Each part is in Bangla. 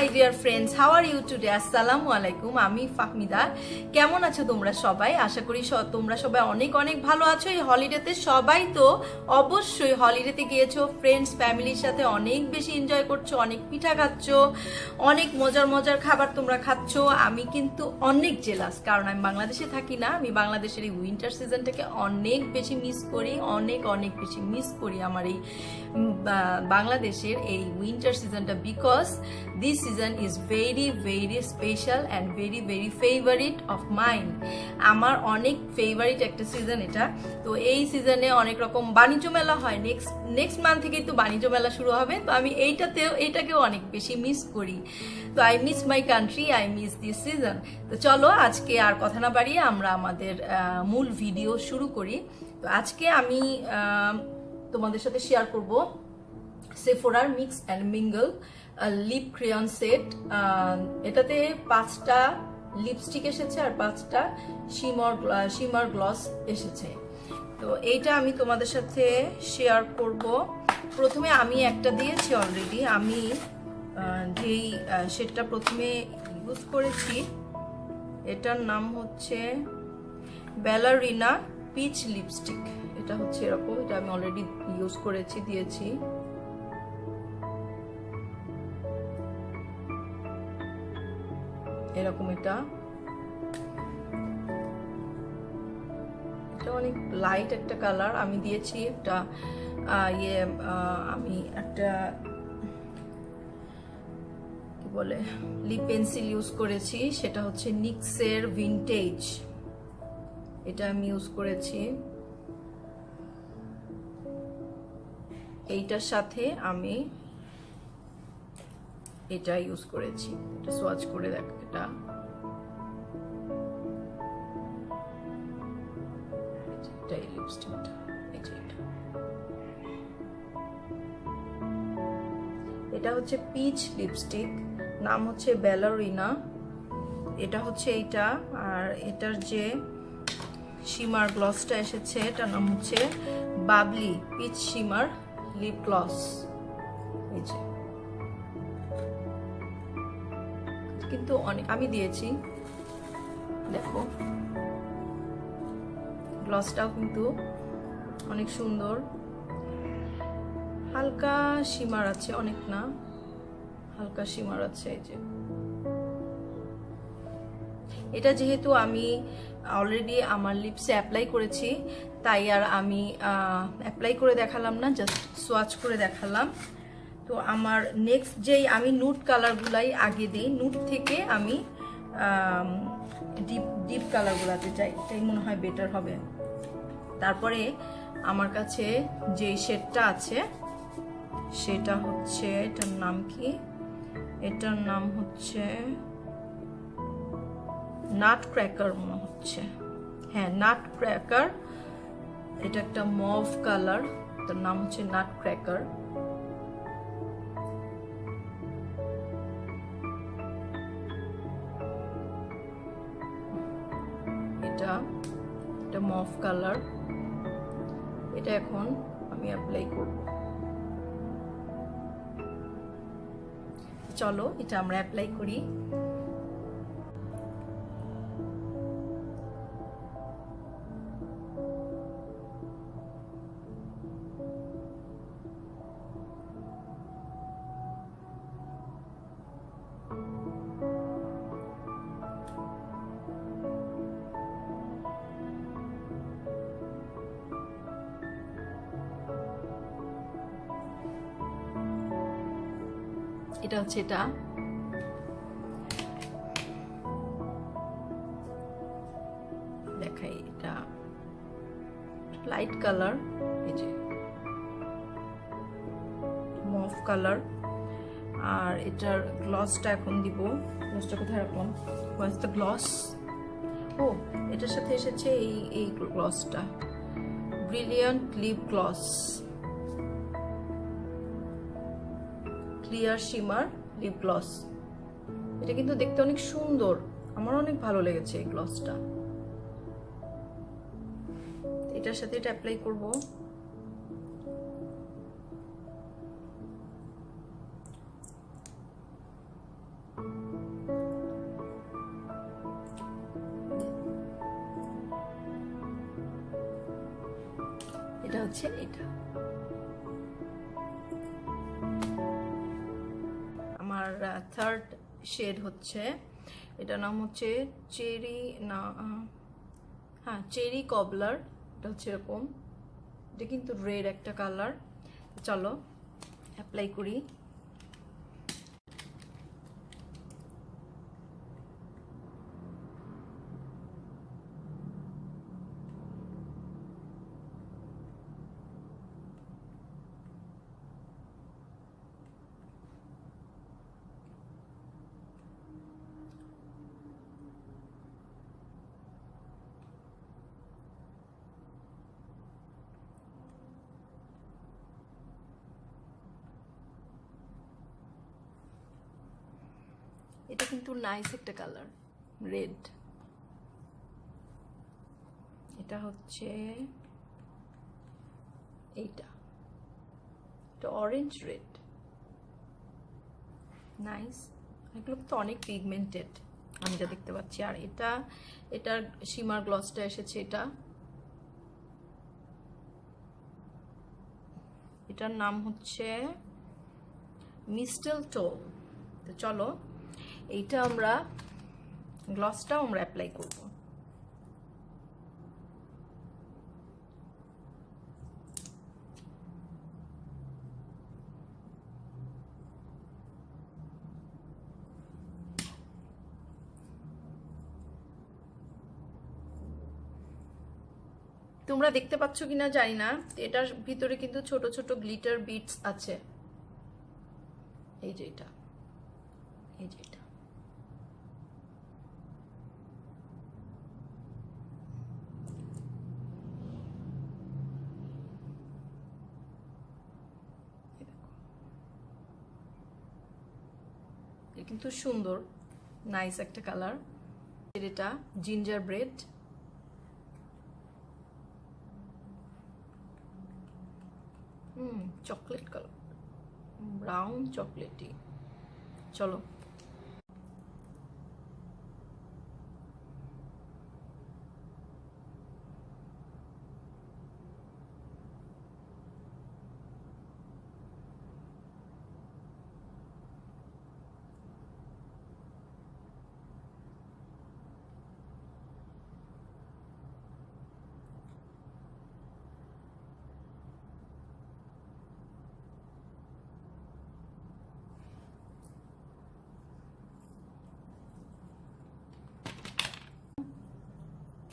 My dear friends how are you today আসসালামু আলাইকুম আমি ফাহমিদা। কেমন আছো তোমরা সবাই? আশা করি তোমরা সবাই অনেক অনেক ভালো আছো। এই হলিডেতে সবাই তো অবশ্যই হলিডেতে গিয়েছো। ফ্রেন্ডস ফ্যামিলির সাথে অনেক বেশি এনজয় করছ, অনেক পিঠা খাচ্ছ, অনেক মজার মজার খাবার তোমরা খাচ্ছ। আমি কিন্তু অনেক জেলাস কারণ আমি বাংলাদেশে থাকি না। আমি বাংলাদেশের এই উইন্টার সিজনটাকে অনেক বেশি মিস করি, অনেক অনেক বেশি মিস করি আমার এই বাংলাদেশের এই উইন্টার সিজনটা because this season is very very special and very very favourite of mind আমার অনেক ফেভারিট একটা সিজন এটা। তো এই সিজনে অনেক রকম বাণিজ্য মেলা হয়। নেক্সট নেক্সট মান্থ থেকেই তো বাণিজ্য মেলা শুরু হবে। তো আমি এইটাতেও, এইটাকেও অনেক বেশি মিস করি। তো I miss my country I miss this season তো চলো, আজকে আর কথা না বাড়িয়ে আমরা আমাদের মূল ভিডিও শুরু করি। তো আজকে আমি তোমাদের সাথে শেয়ার করব সেফোরার mix and mingle lip crayon set এটাতে পাঁচটা লিপস্টিক এসেছে আর পাঁচটা শিমর শিমার গ্লস এসেছে। তো এইটা আমি তোমাদের সাথে শেয়ার করব। প্রথমে আমি একটা দিয়েছি অলরেডি আমি যেই শেডটা প্রথমে ইউজ করেছি, এটার নাম হচ্ছে ব্যালারিনা পিচ লিপস্টিক এটা হচ্ছে এরকম, এটা আমি অলরেডি ইউজ করেছি, দিয়েছি। এরকম এটা। এটা অনেক লাইট একটা কালার আমি দিয়েছি একটা ইয়ে আমি একটা, কি বলে লিপ পেন্সিল ইউজ করেছি। সেটা হচ্ছে নিক্সের ভিনটেজ এটা আমি ইউজ করেছি। এইটার সাথে আমি এটা ইউজ করেছি। এটা সোয়াচ করে দেখ। এটা। এটা হচ্ছে পিচ লিপস্টিক নাম হচ্ছে বেলারিনা এটা হচ্ছে এইটা, আর এটার যে শিমার গ্লসটা এসেছে, এটার নাম হচ্ছে bubbly peach shimmer lip gloss কিন্তু আমি দিয়েছি। দেখো। গ্লসটাও কিন্তু অনেক সুন্দর। হালকা সীমার আছে, অনেক না। হালকা সীমার আছে, এই যে। এটা যেহেতু আমি অলরেডি আমার লিপসে অ্যাপ্লাই করেছি, তাই আর আমি অ্যাপ্লাই করে দেখালাম না জাস্ট সোয়াচ করে দেখালাম। তো আমার নেক্সট যেই আমি নুট কালারগুলাই আগে দিই নুট থেকে আমি ডিপ ডিপ কালারগুলাতে যাই, এটাই মনে হয় বেটার হবে। তারপরে আমার কাছে যেই শেডটা আছে, সেটা হচ্ছে, এটার নাম কি? এটার নাম হচ্ছে নাট ক্র্যাকার মনে হচ্ছে। হ্যাঁ নাট ক্র্যাকার এটা একটা মভ কালার তার নাম হচ্ছে নাট ক্র্যাকার মভ কালার এটা এখন আমি অ্যাপ্লাই করব। চলো এটা আমরা অ্যাপ্লাই করি। এটা হচ্ছে এটা। দেখাই এটা। লাইট কালার এই যে। মফ কালার আর এটার গ্লসটা এখন দিব। গ্লসটা কোথায় রাখলাম? ওয়াজ দ্য গ্লস ও, এটার সাথে এসেছে এই এই গ্লসটা brilliant lip gloss clear shimmer lip gloss এটা কিন্তু দেখতে অনেক সুন্দর। আমার অনেক ভালো লেগেছে এই গ্লসটা এটার সাথে এটা অ্যাপ্লাই করব। এটা হচ্ছে এটা। আমার থার্ড শেড হচ্ছে, এটার নাম হচ্ছে চেরি না হ্যাঁ চেরি কবলার এটা হচ্ছে এরকম। এটা কিন্তু রেড একটা কালার চলো অ্যাপ্লাই করি। এটা কিন্তু নাইস একটা কালার রেড এটা হচ্ছে এইটা। এটা অরেঞ্জ রেড নাইস এগুলো তো অনেক পিগমেন্টেড আমি যা দেখতে পাচ্ছি। আর এটা, এটার সীমার গ্লসটা এসেছে এটা। এটার নাম হচ্ছে মিস্টেল টোল তো চলো এইটা আমরা গ্লসটাও আমরা অ্যাপ্লাই করব। তোমরা দেখতে পাচ্ছ কিনা জানি না, এটার ভিতরে কিন্তু ছোট ছোট গ্লিটার বিটস আছে। এই যে এটা, এই যে এটা। কিন্তু সুন্দর নাইস একটা কালার এটা ginger bread hmm chocolate colour brown chocolatey চলো।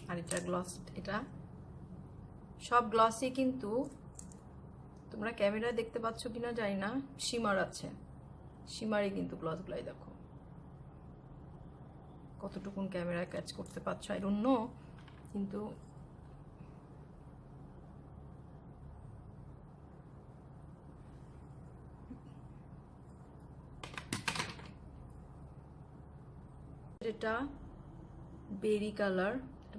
আর এটা গ্লস এটা। সব গ্লসই কিন্তু তোমরা ক্যামেরায় দেখতে পাচ্ছ কিনা জানি না সীমার আছে। সীমারই কিন্তু গ্লসগুলাই দেখো। কতটুকুন ক্যামেরায় ক্যাচ করতে পারছ ডোন্ট নো কিন্তু এটা বেরি কালার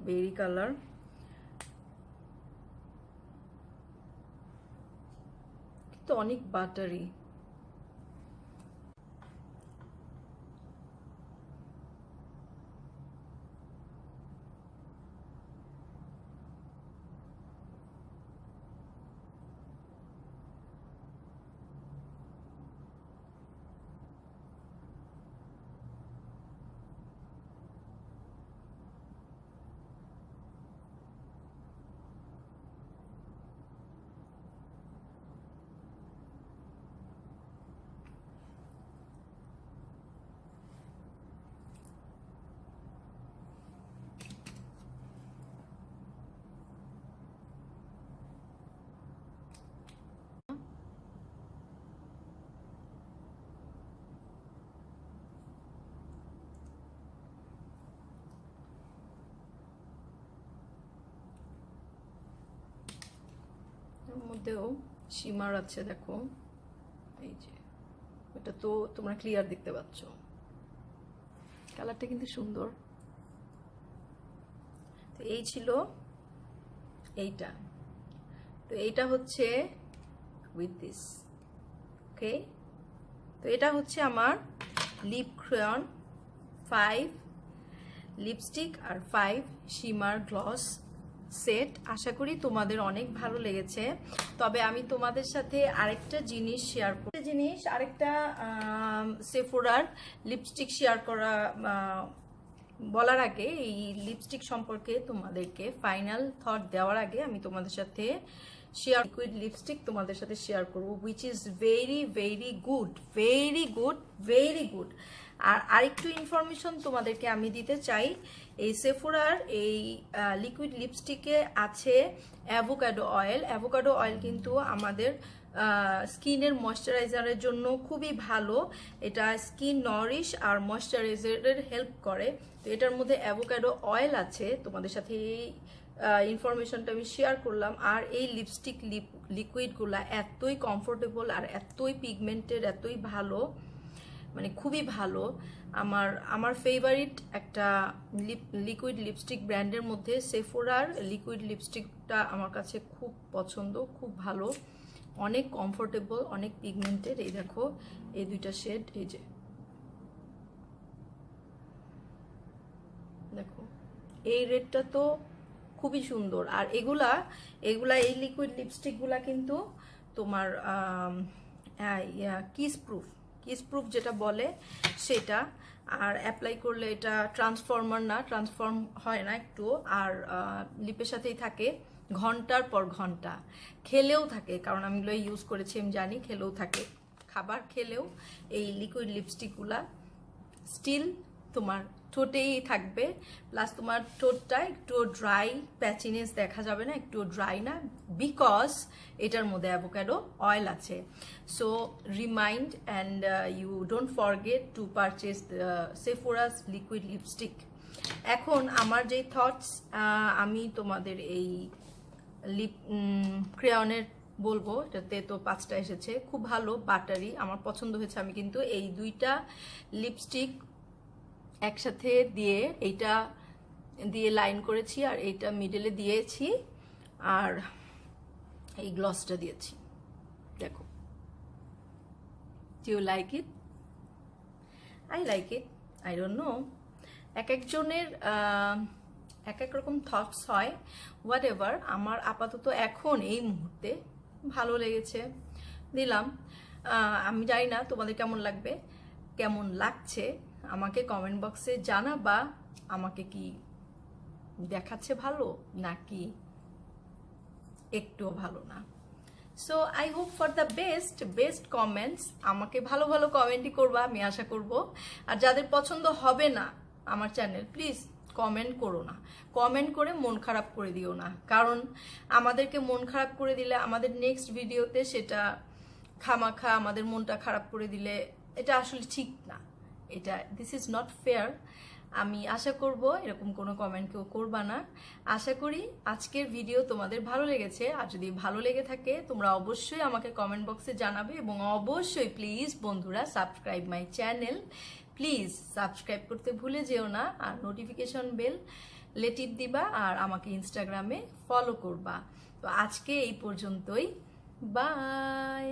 বেরি কালার। কিন্তু অনেক বাটারি। মধ্যেও সীমার আছে দেখো। এই যে, এটা তো তোমরা ক্লিয়ার দেখতে পাচ্ছ। কালারটা কিন্তু সুন্দর। তো এই ছিল এইটা। তো এইটা হচ্ছে উইথ দিস ওকে তো এটা হচ্ছে আমার লিপ ক্রেয়ন ফাইভ লিপস্টিক আর ফাইভ শিমার গ্লস সেট আশা করি তোমাদের অনেক ভালো লেগেছে। তবে আমি তোমাদের সাথে আরেকটা জিনিস শেয়ার করতে জিনিস, আরেকটা সেফোরার লিপস্টিক শেয়ার করা বলার আগে, এই লিপস্টিক সম্পর্কে তোমাদেরকে ফাইনাল থট দেওয়ার আগে আমি তোমাদের সাথে শেয়ার লিকুইড লিপস্টিক তোমাদের সাথে শেয়ার করব which is very very good very good very good আর আরেকটু ইনফরমেশন তোমাদেরকে আমি দিতে চাই এই সেফোরার এই লিকুইড লিপস্টিকে আছে অ্যাভোকাডো অয়েল অ্যাভোকাডো অয়েল কিন্তু আমাদের স্কিনের ময়শ্চারাইজারের জন্য খুবই ভালো। এটা স্কিন নরিশ আর ময়শ্চারাইজারের হেল্প করে। তো এটার মধ্যে অ্যাভোকাডো অয়েল আছে। তোমাদের সাথে এই ইনফরমেশনটা আমি শেয়ার করলাম। আর এই লিপস্টিক লিকুইডগুলা এতই কমফোর্টেবল আর এতই পিগমেন্টেড এতই ভালো। মানে খুবই ভালো। আমার আমার ফেভারিট একটা লিপ লিকুইড লিপস্টিক ব্র্যান্ডের মধ্যে সেফোরার লিকুইড লিপস্টিকটা আমার কাছে খুব পছন্দ, খুব ভালো। অনেক কমফোর্টেবল অনেক পিগমেন্টেড এই দেখো, এই দুইটা শেড এই যে। দেখো, এই রেডটা তো খুবই সুন্দর। আর এগুলা এগুলা, এই লিকুইড লিপস্টিকগুলা কিন্তু তোমার কিস প্রুফ কিস প্রুফ যেটা বলে সেটা। আর অ্যাপ্লাই করলে এটা ট্রান্সফর্মার না ট্রান্সফর্ম হয় না একটু। আর লিপের সাথেই থাকে ঘণ্টার পর ঘণ্টা। খেলেও থাকে, কারণ আমি এগুলো ইউজ করেছি, আমি জানি, খেলেও থাকে। খাবার খেলেও এই লিকুইড লিপস্টিকগুলা স্টিল তোমার ঠোঁটেই থাকবে। প্লাস তোমার ঠোঁটটা একটু ড্রাই প্যাচিনেস দেখা যাবে না, একটু ড্রাই না বিকজ এটার মধ্যে অ্যাভোক্যাডো অয়েল আছে। So remind and you don't forget to purchase Sephora's liquid lipstick এখন আমার যে থটস আমি তোমাদের এই লিপ ক্রেয়নের বলব, এটাতে তো পাঁচটা এসেছে। খুব ভালো বাটারি আমার পছন্দ হয়েছে। আমি কিন্তু এই দুইটা লিপস্টিক একসাথে দিয়ে এইটা দিয়ে লাইন করেছি আর এইটা মিডলে দিয়েছি আর এই গ্লসটা দিয়েছি। দেখো। You like it I like it I don't know এক একজনের এক এক রকম থটস হয়। হোয়াট এভার আমার আপাতত এখন এই মুহূর্তে ভালো লেগেছে। দিলাম। আমি জানি না তোমাদের কেমন লাগবে, কেমন লাগছে। আমাকে কমেন্ট বক্সে জানাবা আমাকে কি দেখাচ্ছে ভালো নাকি একটুও ভালো না। So I hope for the best best comments আমাকে ভালো ভালো কমেন্টই করবা, আমি আশা করব। আর যাদের পছন্দ হবে না আমার চ্যানেল প্লিজ কমেন্ট করো না। কমেন্ট করে মন খারাপ করে দিও না। কারণ আমাদেরকে মন খারাপ করে দিলে আমাদের নেক্সট ভিডিওতে সেটা খামাখা, আমাদের মনটা খারাপ করে দিলে এটা আসলে ঠিক না। এটা দিস ইজ নট ফেয়ার আমি আশা করব এরকম কোনো কমেন্ট কেউ করবা না। আশা করি আজকের ভিডিও তোমাদের ভালো লেগেছে। আর যদি ভালো লেগে থাকে, তোমরা অবশ্যই আমাকে কমেন্ট বক্সে জানাবে এবং অবশ্যই প্লিজ বন্ধুরা subscribe my channel please subscribe করতে ভুলে যেও না। আর নোটিফিকেশন বেল লেটিপ দিবা আর আমাকে ইনস্টাগ্রামে ফলো করবা। তো আজকে এই পর্যন্তই। বাই